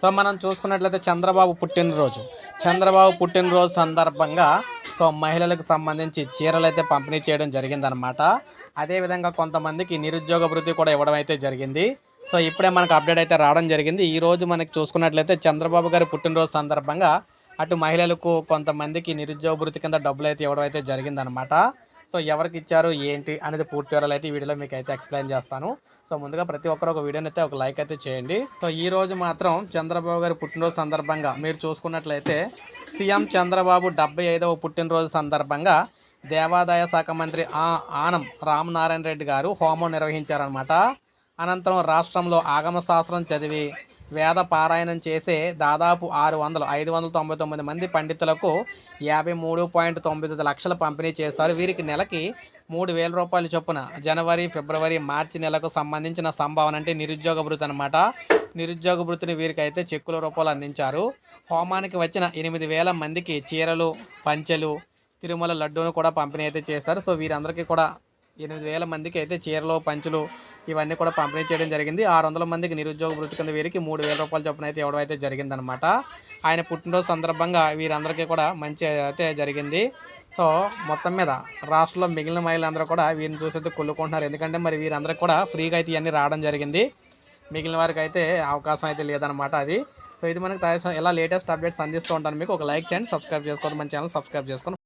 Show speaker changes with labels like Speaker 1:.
Speaker 1: So మనం చూసుకున్నట్లయితే చంద్రబాబు పుట్టినరోజు. చంద్రబాబు పుట్టినరోజు సందర్భంగా సో మహిళలకు సంబంధించి చీరలు అయితే పంపిణీ చేయడం జరిగిందనమాట అదేవిధంగా కొంతమందికి నిరుద్యోగ వృత్తి కూడా ఇవ్వడం అయితే జరిగింది. సో ఇప్పుడే మనకు అప్డేట్ అయితే రావడం జరిగింది. ఈ రోజు మనకి చూసుకున్నట్లయితే చంద్రబాబు గారి పుట్టినరోజు సందర్భంగా అటు మహిళలకు కొంతమందికి నిరుద్యోగ వృత్తి కింద డబ్బులు అయితే ఇవ్వడం అయితే జరిగిందనమాట సో ఎవరికి ఇచ్చారు ఏంటి అనేది పూర్తి వివరాలు అయితే ఈ వీడియోలో మీకు అయితే ఎక్స్ప్లెయిన్ చేస్తాను. సో ముందుగా ప్రతి ఒక్కరు ఒక వీడియోని అయితే ఒక లైక్ అయితే చేయండి. సో ఈ రోజు మాత్రం చంద్రబాబు గారి పుట్టినరోజు సందర్భంగా మీరు చూసుకున్నట్లయితే సీఎం చంద్రబాబు డెబ్బై ఐదవ పుట్టినరోజు సందర్భంగా దేవాదాయ శాఖ మంత్రి ఆ ఆనం రామనారాయణ రెడ్డి గారు హోమం నిర్వహించారనమాట అనంతరం రాష్ట్రంలో ఆగమ శాస్త్రం చదివి వేద పారాయణం చేసే దాదాపు ఆరు వందలు ఐదు వందల తొంభై తొమ్మిది మంది పండితులకు యాభై మూడు పాయింట్ తొమ్మిది లక్షలు పంపిణీ చేశారు. వీరికి నెలకి మూడు వేల రూపాయల చొప్పున జనవరి ఫిబ్రవరి మార్చి నెలకు సంబంధించిన సంభావన అంటే నిరుద్యోగ భృతి అనమాట నిరుద్యోగ భృతిని వీరికి అయితే చెక్కుల రూపంలో అందించారు. హోమానికి వచ్చిన ఎనిమిది వేల మందికి చీరలు పంచెలు తిరుమల లడ్డూను కూడా పంపిణీ అయితే చేశారు. సో వీరందరికీ కూడా ఎనిమిది వేల మందికి అయితే చీరలు పంచులు ఇవన్నీ కూడా పంపిణీ చేయడం జరిగింది. ఆరు వందల మందికి నిరుద్యోగ వృత్తి కింద వీరికి మూడు వేల రూపాయల చొప్పున అయితే ఇవ్వడం అయితే జరిగిందనమాట ఆయన పుట్టినరోజు సందర్భంగా వీరందరికీ కూడా మంచి అయితే జరిగింది. సో మొత్తం మీద రాష్ట్రంలో మిగిలిన మహిళలందరూ కూడా వీరిని చూసేది కొల్లుకుంటున్నారు ఎందుకంటే మరి వీరందరికీ కూడా ఫ్రీగా అయితే ఇవన్నీ రావడం జరిగింది. మిగిలిన వారికి అయితే అవకాశం అయితే లేదనమాట అది. సో ఇది మనకి ఇలా లేటెస్ట్ అప్డేట్స్ అందిస్తూ ఉంటాను మీకు. ఒక లైక్ చేయండి సబ్స్క్రైబ్ చేసుకోండి మన ఛానల్ సబ్స్క్రైబ్ చేసుకోండి.